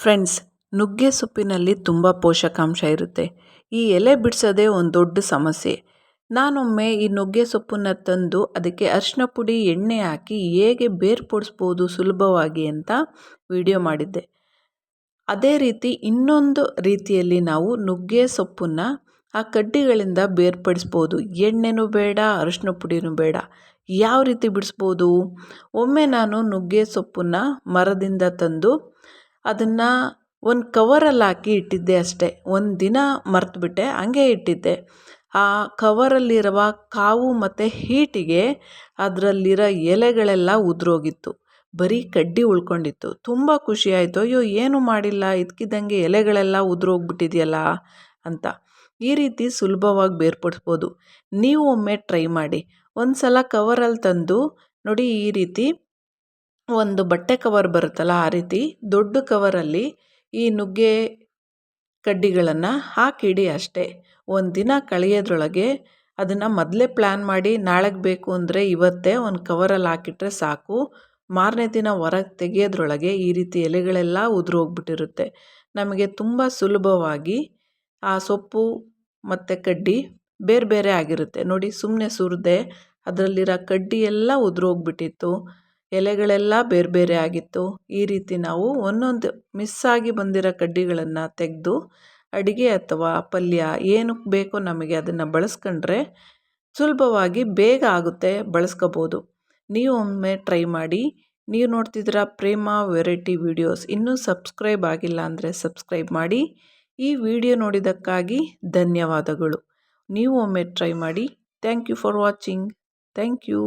Friends, ನುಗ್ಗೆ ಸೊಪ್ಪಿನಲ್ಲಿ ತುಂಬ ಪೋಷಕಾಂಶ ಇರುತ್ತೆ. ಈ ಎಲೆ ಬಿಡಿಸೋದೇ ಒಂದು ದೊಡ್ಡ ಸಮಸ್ಯೆ. ನಾನೊಮ್ಮೆ ಈ ನುಗ್ಗೆ ಸೊಪ್ಪನ್ನು ತಂದು ಅದಕ್ಕೆ ಅರಿಶಿನ ಪುಡಿ, ಎಣ್ಣೆ ಹಾಕಿ ಹೇಗೆ ಬೇರ್ಪಡಿಸ್ಬೋದು ಸುಲಭವಾಗಿ ಅಂತ ವಿಡಿಯೋ ಮಾಡಿದ್ದೆ. ಅದೇ ರೀತಿ ಇನ್ನೊಂದು ರೀತಿಯಲ್ಲಿ ನಾವು ನುಗ್ಗೆ ಸೊಪ್ಪನ್ನು ಆ ಕಡ್ಡಿಗಳಿಂದ ಬೇರ್ಪಡಿಸ್ಬೋದು ಎಣ್ಣೆನೂ ಬೇಡ ಅರಿಶಿನ ಪುಡಿನೂ ಬೇಡ. ಯಾವ ರೀತಿ ಬಿಡಿಸ್ಬೋದು? ಒಮ್ಮೆ ನಾನು ನುಗ್ಗೆ ಸೊಪ್ಪನ್ನು ಮರದಿಂದ ತಂದು ಅದನ್ನು ಒಂದು ಕವರಲ್ಲಿ ಹಾಕಿ ಇಟ್ಟಿದ್ದೆ ಅಷ್ಟೇ. ಒಂದು ದಿನ ಮರೆತುಬಿಟ್ಟೆ, ಹಂಗೆ ಇಟ್ಟಿದ್ದೆ. ಆ ಕವರಲ್ಲಿರುವ ಕಾವು ಮತ್ತು ಹೀಟಿಗೆ ಅದರಲ್ಲಿರೋ ಎಲೆಗಳೆಲ್ಲ ಉದುರೋಗಿತ್ತು. ಬರೀ ಕಡ್ಡಿ ಉಳ್ಕೊಂಡಿತ್ತು. ತುಂಬ ಖುಷಿಯಾಯಿತು ಅಯ್ಯೋ, ಏನೂ ಮಾಡಿಲ್ಲ? ಇದ್ಕಿದ್ದಂಗೆ ಎಲೆಗಳೆಲ್ಲ ಉದುರೋಗ್ಬಿಟ್ಟಿದೆಯಲ್ಲ ಅಂತ. ಈ ರೀತಿ ಸುಲಭವಾಗಿ ಬೇರ್ಪಡಿಸ್ಬೋದು. ನೀವು ಒಮ್ಮೆ ಟ್ರೈ ಮಾಡಿ. ಒಂದು ಸಲ ಕವರಲ್ಲಿ ತಂದು ನೋಡಿ ಈ ರೀತಿ ಒಂದು ಬಟ್ಟೆ ಕವರ್ ಬರುತ್ತಲ್ಲ ಆ ರೀತಿ, ದೊಡ್ಡ ಕವರಲ್ಲಿ ಈ ನುಗ್ಗೆ ಕಡ್ಡಿಗಳನ್ನು ಹಾಕಿಡಿ ಅಷ್ಟೇ. ಒಂದು ದಿನ ಕಳೆಯೋದ್ರೊಳಗೆ ಅದನ್ನು ಮೊದಲೇ ಪ್ಲ್ಯಾನ್ ಮಾಡಿ ನಾಳೆಗೆ ಬೇಕು ಅಂದರೆ ಇವತ್ತೇ ಒಂದು ಕವರಲ್ಲಿ ಹಾಕಿಟ್ರೆ ಸಾಕು. ಮಾರನೇ ದಿನ ಹೊರಗೆ ತೆಗೆಯೋದ್ರೊಳಗೆ ಈ ರೀತಿ ಎಲೆಗಳೆಲ್ಲ ಉದುರೋಗ್ಬಿಟ್ಟಿರುತ್ತೆ. ನಮಗೆ ತುಂಬ ಸುಲಭವಾಗಿ ಆ ಸೊಪ್ಪು ಮತ್ತು ಕಡ್ಡಿ ಬೇರೆ ಬೇರೆ ಆಗಿರುತ್ತೆ. ನೋಡಿ ಸುಮ್ಮನೆ ಸುರಿದೆ ಅದರಲ್ಲಿರೋ ಕಡ್ಡಿ ಎಲ್ಲ ಉದುರೋಗ್ಬಿಟ್ಟಿತ್ತು. ಎಲೆಗಳೆಲ್ಲ ಬೇರೆ ಬೇರೆ ಆಗಿತ್ತು. ಈ ರೀತಿ ನಾವು ಒಂದೊಂದು ಮಿಸ್ಸಾಗಿ ಬಂದಿರೋ ಕಡ್ಡಿಗಳನ್ನು ತೆಗೆದು ಅಡುಗೆ ಅಥವಾ ಪಲ್ಯ ಏನಕ್ಕೆ ಬೇಕೋ ನಮಗೆ ಅದನ್ನು ಬಳಸ್ಕೊಂಡ್ರೆ ಸುಲಭವಾಗಿ ಬೇಗ ಆಗುತ್ತೆ, ಬಳಸ್ಕೋಬೋದು. ನೀವು ಒಮ್ಮೆ ಟ್ರೈ ಮಾಡಿ. ನೀವು ನೋಡ್ತಿದ್ರ ಪ್ರೇಮ ವೆರೈಟಿ ವೀಡಿಯೋಸ್ ಇನ್ನೂ ಸಬ್ಸ್ಕ್ರೈಬ್ ಆಗಿಲ್ಲ ಅಂದರೆ ಸಬ್ಸ್ಕ್ರೈಬ್ ಮಾಡಿ. ಈ ವಿಡಿಯೋ ನೋಡಿದ್ದಕ್ಕಾಗಿ ಧನ್ಯವಾದಗಳು. ನೀವು ಒಮ್ಮೆ ಟ್ರೈ ಮಾಡಿ. Thank you for watching thank you